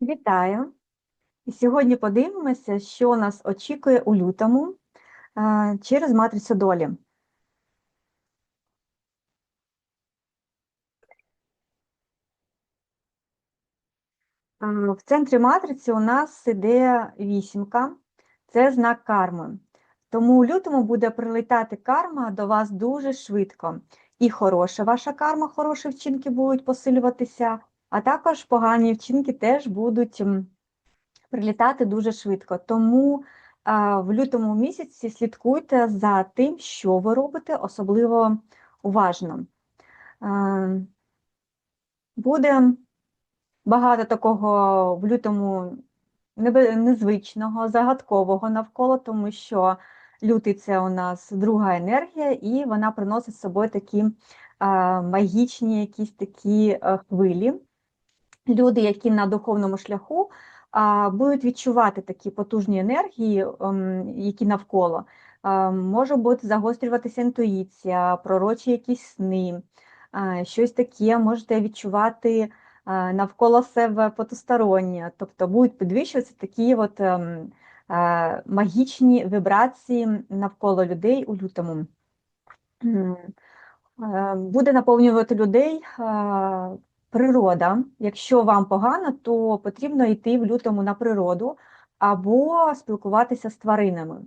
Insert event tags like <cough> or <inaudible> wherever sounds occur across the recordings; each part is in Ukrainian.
Вітаю! І сьогодні подивимося, що нас очікує у лютому через матрицю долі. В центрі матриці у нас іде вісімка, це знак карми. Тому у лютому буде прилітати карма до вас дуже швидко. І хороша ваша карма, хороші вчинки будуть посилюватися, а також погані вчинки теж будуть прилітати дуже швидко. Тому в лютому місяці слідкуйте за тим, що ви робите, особливо уважно. Е, Буде багато такого в лютому незвичного, загадкового навколо, тому що лютий це у нас друга енергія, і вона приносить з собою такі магічні якісь такі е, хвилі. Люди, які на духовному шляху, будуть відчувати такі потужні енергії, ем, які навколо. Може бути загострюватися інтуїція, пророчі якісь сни, щось таке можете відчувати навколо себе потустороннє, тобто будуть підвищуватися такі от ем, е, магічні вібрації навколо людей у лютому. Е, Буде наповнювати людей е, природа. Якщо вам погано, то потрібно йти в лютому на природу або спілкуватися з тваринами.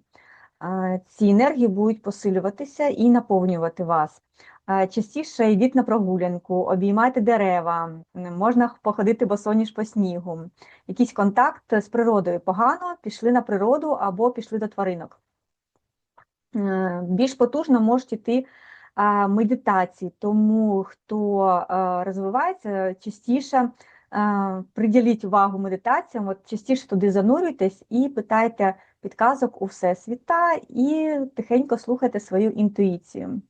Ці енергії будуть посилюватися і наповнювати вас. Частіше йдіть на прогулянку, обіймайте дерева, можна походити босоніж по снігу. Якийсь контакт з природою погано, пішли на природу або пішли до тваринок. Е, Більш потужно можуть йти медитації, тому хто розвивається, частіше приділіть увагу медитаціям, от частіше туди занурюйтесь і питайте підказок у Всесвіта і тихенько слухайте свою інтуїцію.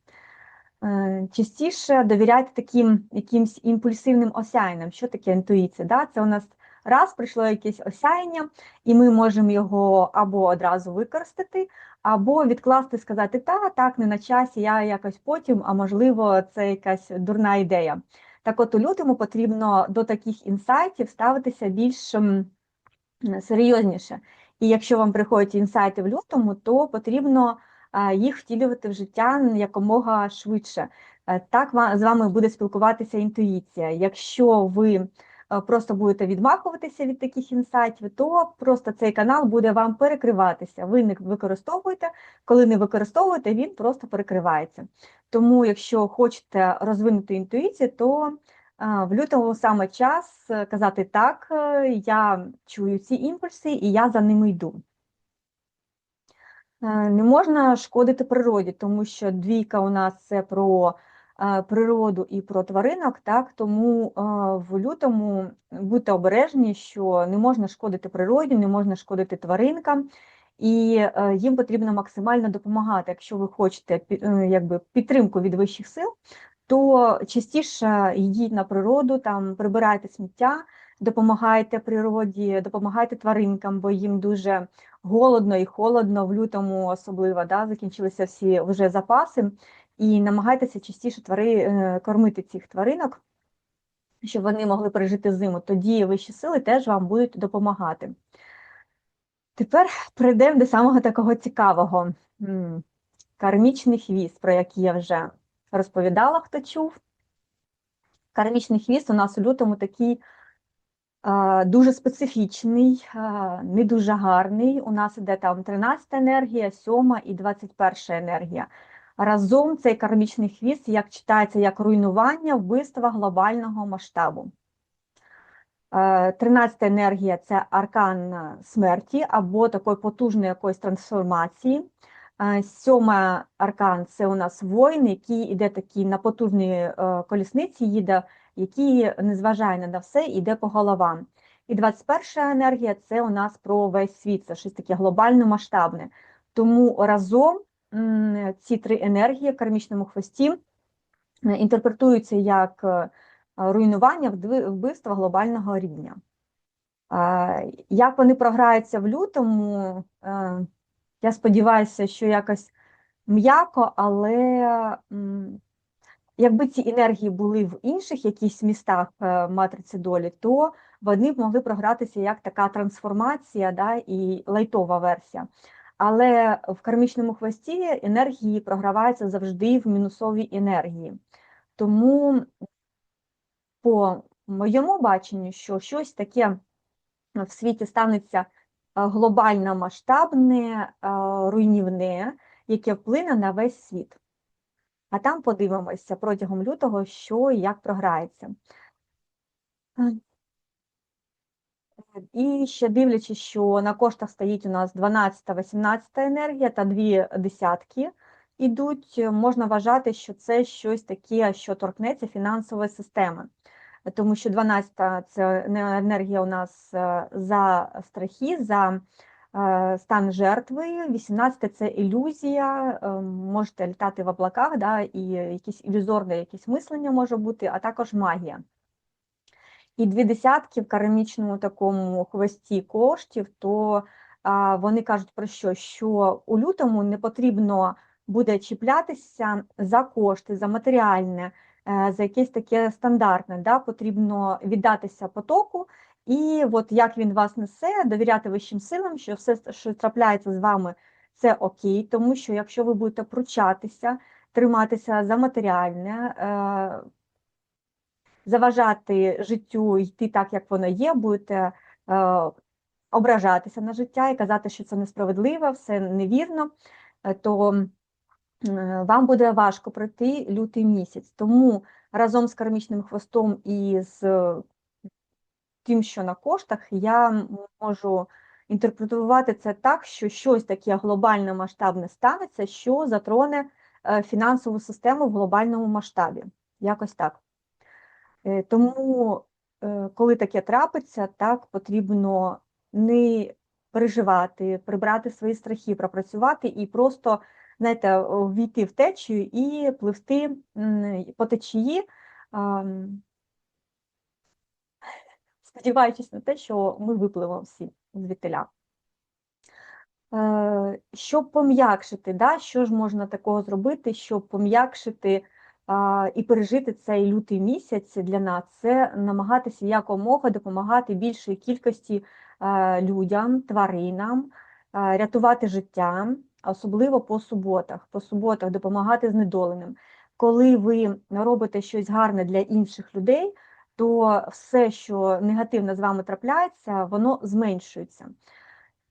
Е, Частіше довіряйте таким якимсь імпульсивним осяянням. Що таке інтуїція? Да? Це у нас раз прийшло якесь осяяння, і ми можемо його або одразу використати, або відкласти, сказати, та, так, не на часі, я якось потім, а можливо, це якась дурна ідея. Так от у лютому потрібно до таких інсайтів ставитися більш серйозніше. І якщо вам приходять інсайти в лютому, то потрібно їх втілювати в життя якомога швидше. Е, Так з вами буде спілкуватися інтуїція. Якщо ви е, просто будете відмахуватися від таких інсайтів, то просто цей канал буде вам перекриватися. Ви не використовуєте, коли не використовуєте, він просто перекривається. Тому, якщо хочете розвинути інтуїцію, то в лютому саме час е, казати так, е, я чую ці імпульси і я за ними йду. Е, Не можна шкодити природі, тому що двійка у нас це про е, природу і про тваринок, так? Тому в лютому будьте обережні, що не можна шкодити природі, не можна шкодити тваринкам, і е, їм потрібно максимально допомагати. Якщо ви хочете е, якби підтримку від вищих сил, то частіше йдіть на природу, там прибирайте сміття, допомагайте природі, допомагайте тваринкам, бо їм дуже голодно і холодно, в лютому особливо, да, закінчилися всі вже запаси, і намагайтеся частіше твари, е, кормити цих тваринок, щоб вони могли пережити зиму. Тоді вищі сили теж вам будуть допомагати. Тепер перейдемо до самого такого цікавого. Кармічний хвіст, про який я вже розповідала, хто чув. Кармічний хвіст у нас у лютому такий а, дуже специфічний, а, не дуже гарний. У нас іде там 13 енергія, 7 і 21 енергія. Разом цей кармічний хвіст як читається як руйнування вбивства глобального масштабу. Е, 13 енергія це аркан смерті або такої потужної якоїсь трансформації. Е, Сьома аркан це у нас воїн, який іде такий на потужній е, колісниці, їде, який не зважає на все, іде по головам. І 21 енергія це у нас про весь світ, це щось таке глобально масштабне. Тому разом ці три енергії в кармічному хвості е, інтерпретуються як е, руйнування вбивства глобального рівня. Як вони програються в лютому, е, я сподіваюся, що якось м'яко, але якби ці енергії були в інших якісь містах матриці долі, то вони б могли програтися як така трансформація да, і лайтова версія. Але в кармічному хвості енергії програваються завжди в мінусовій енергії. Тому, по моєму баченню, що щось таке в світі станеться глобально масштабне, руйнівне, яке вплине на весь світ. А там подивимося протягом лютого, що і як програється. І ще дивлячись, що на коштах стоїть у нас 12-18 енергія та дві десятки ідуть, можна вважати, що це щось таке, що торкнеться фінансової системи. Тому що 12 це енергія у нас е, за страхи, за е, стан жертви, 18 це ілюзія, е, можете літати в облаках, да, і якісь ілюзорне якесь мислення може бути, а також магія. І дві десятки в карамічному такому хвості коштів, то а, вони кажуть про що? Що у лютому не потрібно буде чіплятися за кошти, за матеріальне, е, за якесь таке стандартне. Да? Потрібно віддатися потоку, і от як він вас несе, довіряти вищим силам, що все, що трапляється з вами, це окей, тому що якщо ви будете пручатися, триматися за матеріальне, е, заважати життю йти так, як воно є, будете е, ображатися на життя і казати, що це несправедливо, все невірно, е, то е, вам буде важко пройти лютий місяць. Тому разом з кармічним хвостом і з тим, що на коштах, я можу інтерпретувати це так, що щось таке глобальне масштабне станеться, що затроне е, фінансову систему в глобальному масштабі. Якось так. Е, тому, е, коли таке трапиться, так потрібно не переживати, прибрати свої страхи, пропрацювати і просто, знаєте, війти в течію і пливти по течії, сподіваючись на те, що ми випливемо всі звідтиля. Е, щоб пом'якшити, да, що ж можна такого зробити, щоб пом'якшити і пережити цей лютий місяць для нас це намагатися якомога допомагати більшій кількості людям, тваринам, рятувати життя, особливо по суботах. По суботах допомагати знедоленим. Коли ви робите щось гарне для інших людей, то все, що негативно з вами трапляється, воно зменшується.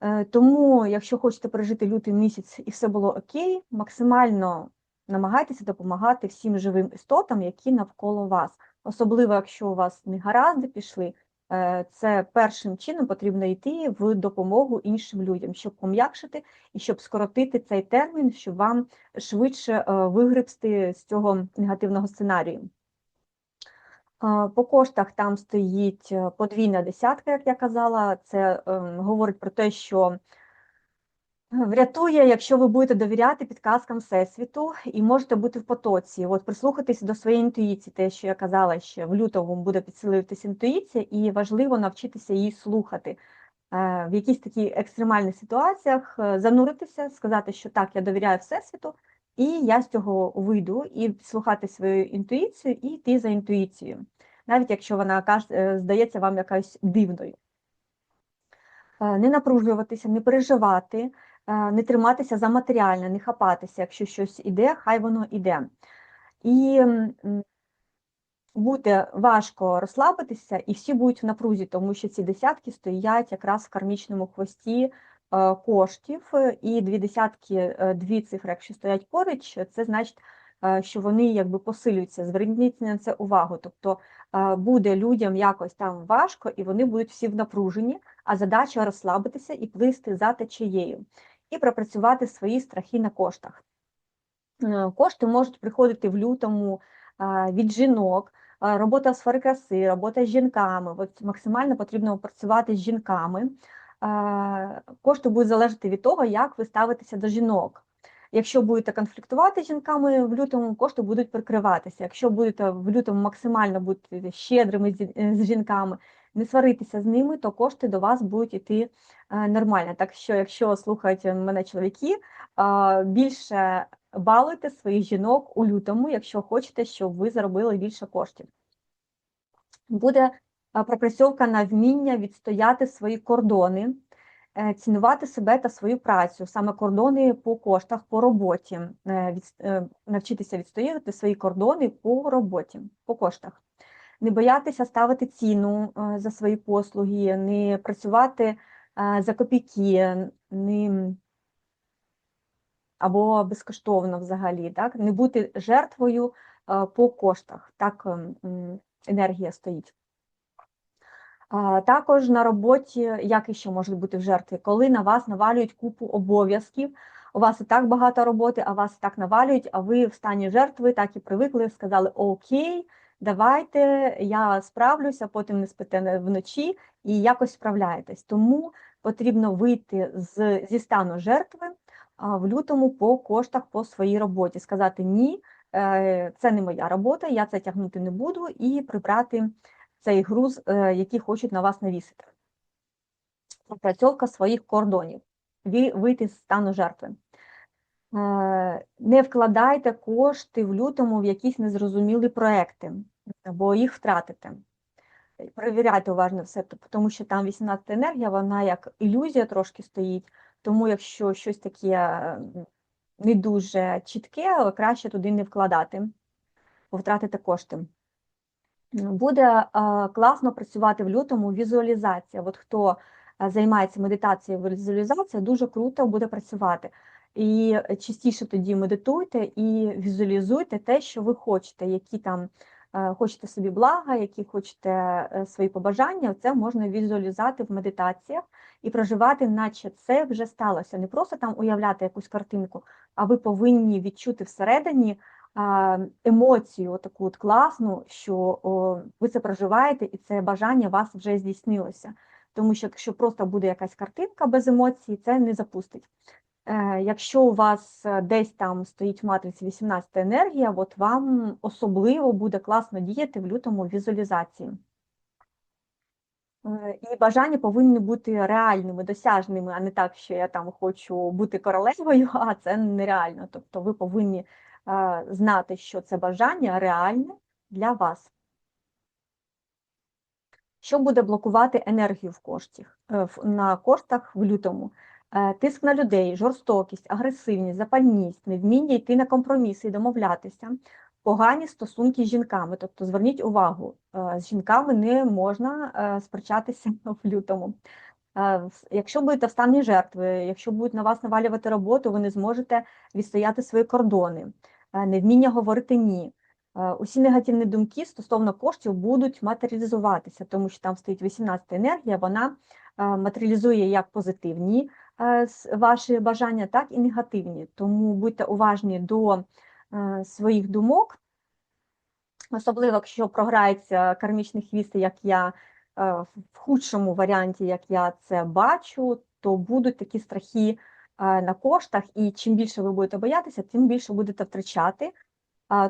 Е, тому, якщо хочете пережити лютий місяць і все було окей, максимально намагайтеся допомагати всім живим істотам, які навколо вас. Особливо, якщо у вас не гаразди пішли, е, це першим чином потрібно йти в допомогу іншим людям, щоб пом'якшити і щоб скоротити цей термін, щоб вам швидше е, вигребсти з цього негативного сценарію. Е, по коштах там стоїть подвійна десятка, як я казала, це ем, говорить про те, що Врятує, якщо ви будете довіряти підказкам Всесвіту і можете бути в потоці. От прислухатись до своєї інтуїції, те, що я казала, що в лютому буде підсилюватися інтуїція, і важливо навчитися її слухати. Е, в якісь таких екстремальних ситуаціях е, зануритися, сказати, що так, я довіряю Всесвіту, і я з цього вийду, і слухати свою інтуїцію, і йти за інтуїцією, навіть якщо вона е, здається вам якась дивною. Не напружуватися, не переживати, не триматися за матеріальне, не хапатися, якщо щось іде, хай воно іде. І буде важко розслабитися, і всі будуть в напрузі, тому що ці десятки стоять якраз в кармічному хвості е, коштів, і дві десятки, е, дві цифри, якщо стоять поруч, це значить, що вони якби посилюються. Зверніть на це увагу. Тобто буде людям якось там важко, і вони будуть всі в напруженні, а задача розслабитися і плисти за течією і пропрацювати свої страхи на коштах. Е, кошти можуть приходити в лютому від жінок, робота в сфері краси, робота з жінками. От максимально потрібно працювати з жінками. Кошти будуть залежати від того, як ви ставитеся до жінок. Якщо будете конфліктувати з жінками в лютому, кошти будуть прикриватися. Якщо будете в лютому максимально бути щедрими з жінками, не сваритися з ними, то кошти до вас будуть йти Е, нормально. Так що, якщо слухають мене чоловіки, більше балуйте своїх жінок у лютому, якщо хочете, щоб ви заробили більше коштів. Буде пропрацьовка на вміння відстояти свої кордони, е, цінувати себе та свою працю, саме кордони по коштах, по роботі, е, е, навчитися відстоювати свої кордони по роботі, по коштах. Не боятися ставити ціну е, за свої послуги, не працювати е, за копійки, не або безкоштовно взагалі, так? не бути жертвою е, по коштах. Так ем, енергія стоїть. Також на роботі, як іще можуть бути в жертві, коли на вас навалюють купу обов'язків, у вас і так багато роботи, а вас і так навалюють, а ви в стані жертви так і привикли, сказали Окей, давайте, я справлюся, потім не спите вночі і якось справляєтесь. Тому потрібно вийти з, зі стану жертви в лютому по коштах по своїй роботі, сказати ні, е, це не моя робота, я це тягнути не буду, і прибрати цей груз, е, який хочуть на вас навісити. Пропрацьовка своїх кордонів, вийти з стану жертви. Не вкладайте кошти в лютому в якісь незрозумілі проекти, бо їх втратите. Перевіряйте уважно все, тому що там 18 енергія, вона як ілюзія трошки стоїть. Тому якщо щось таке не дуже чітке, краще туди не вкладати, бо втратите кошти. Буде класно працювати в лютому візуалізація. От хто е, займається медитацією, візуалізацією, дуже круто буде працювати. І частіше тоді медитуйте і візуалізуйте те, що ви хочете, які там е, хочете собі блага, які хочете е, свої побажання. Це можна візуалізувати в медитаціях і проживати, наче це вже сталося. Не просто там уявляти якусь картинку, а ви повинні відчути всередині емоцію таку от класну, що ви це проживаєте, і це бажання вас вже здійснилося. Тому що якщо просто буде якась картинка без емоцій, це не запустить. Е, Якщо у вас е, десь там стоїть в матриці 18 енергія, от вам особливо буде класно діяти в лютому візуалізації. Е, І бажання повинні бути реальними, досяжними, а не так, що я там хочу бути королевою, <laughs> а це нереально. Тобто ви повинні знати, що це бажання реальне для вас. Що буде блокувати енергію в коштах, на коштах в лютому? Е, Тиск на людей, жорстокість, агресивність, запальність, невміння йти на компроміси і домовлятися, погані стосунки з жінками. Тобто зверніть увагу, е, з жінками не можна е, сперечатися <laughs> в лютому. Якщо будете в стані жертви, якщо будуть на вас навалювати роботу, ви не зможете відстояти свої кордони, невміння говорити ні. Усі негативні думки стосовно коштів будуть матеріалізуватися, тому що там стоїть 18 енергія, вона матеріалізує як позитивні ваші бажання, так і негативні. Тому будьте уважні до е, своїх думок, особливо якщо програється кармічний хвіст, як я е, в худшому варіанті, як я це бачу, то будуть такі страхи е, на коштах, і чим більше ви будете боятися, тим більше будете втрачати.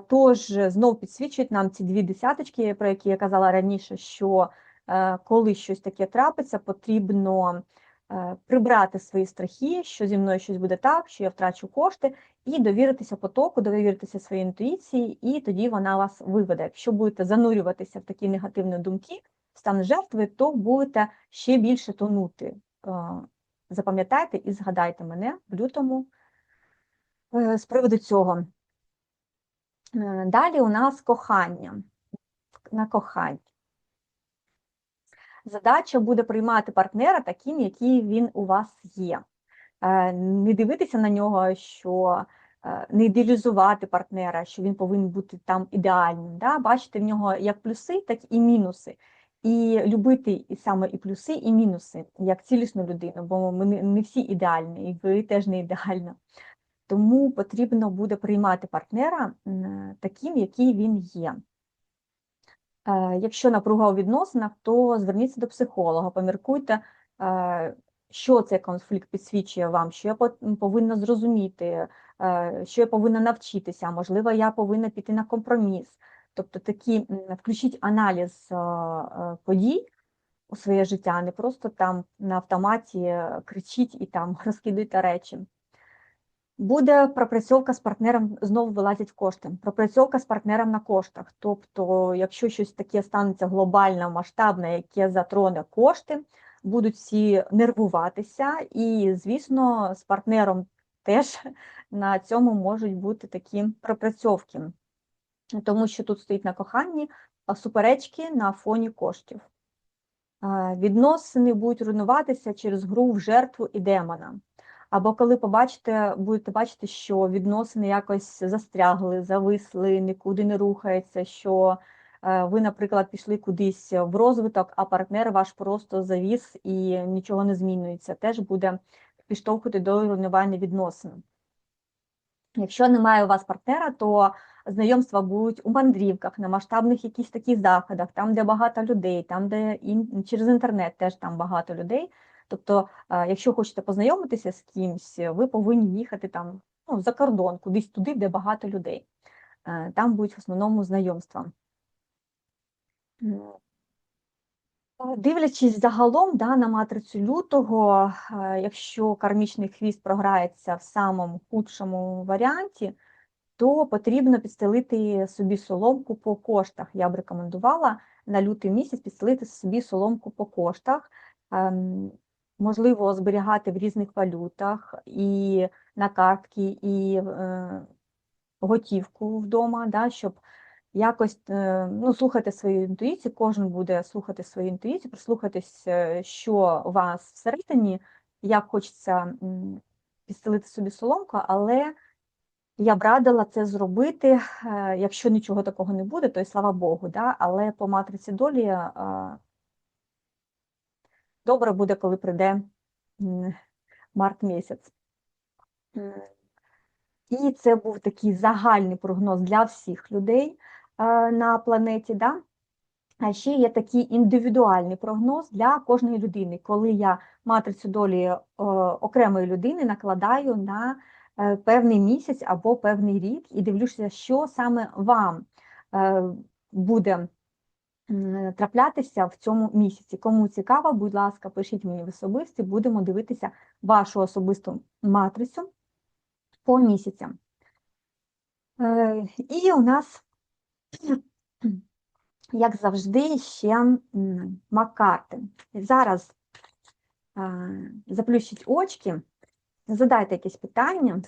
Тож знов підсвічують нам ці дві десяточки, про які я казала раніше, що е, коли щось таке трапиться, потрібно е, прибрати свої страхи, що зі мною щось буде так, що я втрачу кошти, і довіритися потоку, довіритися своїй інтуїції, і тоді вона вас виведе. Якщо будете занурюватися в такі негативні думки, стан жертви, то будете ще більше тонути. Е, Запам'ятайте і згадайте мене в лютому е, з приводу цього. Е, Далі у нас кохання. На кохання. Задача буде приймати партнера таким, який він у вас є. Е, Не дивитися на нього, що е, не ідеалізувати партнера, що він повинен бути там ідеальним. Да? Бачити в нього як плюси, так і мінуси. І любити і саме і плюси, і мінуси, як цілісну людину, бо ми не- всі ідеальні, і ви теж не ідеальна. Тому потрібно буде приймати партнера таким, який він є. Е, Якщо напруга у відносинах, то зверніться до психолога, поміркуйте, е, що цей конфлікт підсвічує вам, що я повинна зрозуміти, е, що я повинна навчитися, можливо, я повинна піти на компроміс. Тобто такі, включіть аналіз подій у своє життя, а не просто там на автоматі кричіть і там <laughs> розкидайте речі. Буде пропрацьовка з партнером, знову вилазять кошти. Пропрацьовка з партнером на коштах. Тобто, якщо щось таке станеться глобальне, масштабне, яке затроне кошти, будуть всі нервуватися, і, звісно, з партнером теж на цьому можуть бути такі пропрацьовки, тому що тут стоїть на коханні суперечки на фоні коштів. Відносини будуть руйнуватися через гру в жертву і демона. Або коли побачите, будете бачити, що відносини якось застрягли, зависли, нікуди не рухаються, що е, ви, наприклад, пішли кудись в розвиток, а партнер ваш просто завіс і нічого не змінюється, теж буде підштовхувати до руйнування відносин. Якщо немає у вас партнера, то знайомства будуть у мандрівках, на масштабних якісь таких заходах, там, де багато людей, там, де ін... через інтернет теж там багато людей. Тобто, якщо хочете познайомитися з кимось, ви повинні їхати там ну, за кордон, кудись туди, де багато людей. Е, там будуть в основному знайомства. Дивлячись загалом да, на матрицю лютого, е, якщо кармічний хвіст програється в самому худшому варіанті, то потрібно підстелити собі соломку по коштах. Я б рекомендувала на лютий місяць підстелити собі соломку по коштах. Можливо зберігати в різних валютах, і на картки, і е, готівку вдома, да, щоб якось е, ну, слухати свою інтуїцію, кожен буде слухати свою інтуїцію, прислухатись, е, що у вас всередині, як хочеться підстелити собі соломку, але я б радила це зробити, е, якщо нічого такого не буде, то й слава Богу, да? але по матриці долі добре буде, коли прийде март місяць. І це був такий загальний прогноз для всіх людей на планеті. Да? А ще є такий індивідуальний прогноз для кожної людини, коли я матрицю долі окремої людини накладаю на е, певний місяць або певний рік і дивлюся, що саме вам е, буде траплятися в цьому місяці. Кому цікаво, будь ласка, пишіть мені в особисті, будемо дивитися вашу особисту матрицю по місяцям. Е, і у нас, <clears throat> як завжди, ще макарти. Зараз е, заплющіть очки, задайте якісь питання,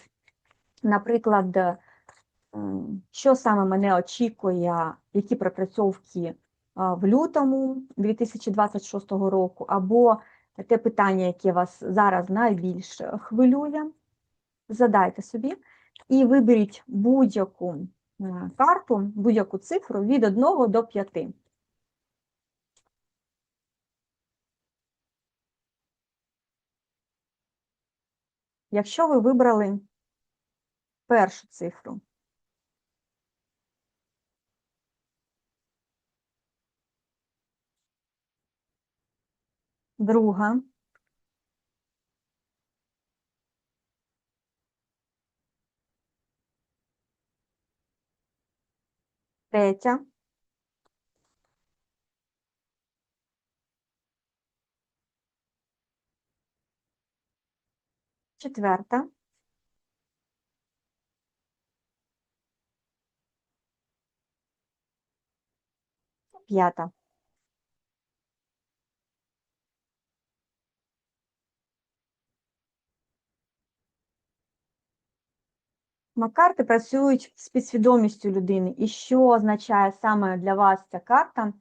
наприклад, що саме мене очікує, які пропрацьовки в лютому 2026 року, або те питання, яке вас зараз найбільше хвилює, задайте собі і виберіть будь-яку е, карту, будь-яку цифру від 1 до 5. Якщо ви вибрали першу цифру, друга, третя, четверта, п'ята. Карти працюють з підсвідомістю людини, і що означає саме для вас ця карта,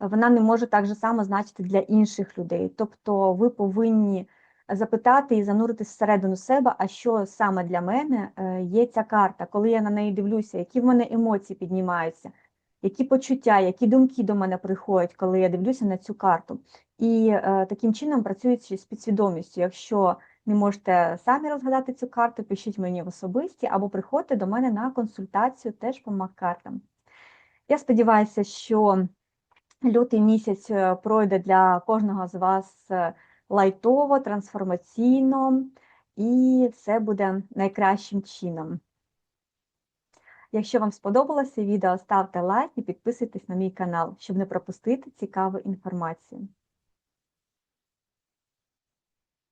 вона не може так же само значити для інших людей. Тобто ви повинні запитати і зануритись всередину себе, а що саме для мене е, є ця карта, коли я на неї дивлюся, які в мене емоції піднімаються, які почуття, які думки до мене приходять, коли я дивлюся на цю карту. І е, таким чином працюють з підсвідомістю. Якщо не можете самі розгадати цю карту, пишіть мені в особисті або приходьте до мене на консультацію теж по маккартам. Я сподіваюся, що лютий місяць е, пройде для кожного з вас е, лайтово, трансформаційно, і все буде найкращим чином. Якщо вам сподобалося відео, ставте лайк і підписуйтесь на мій канал, щоб не пропустити цікаву інформацію.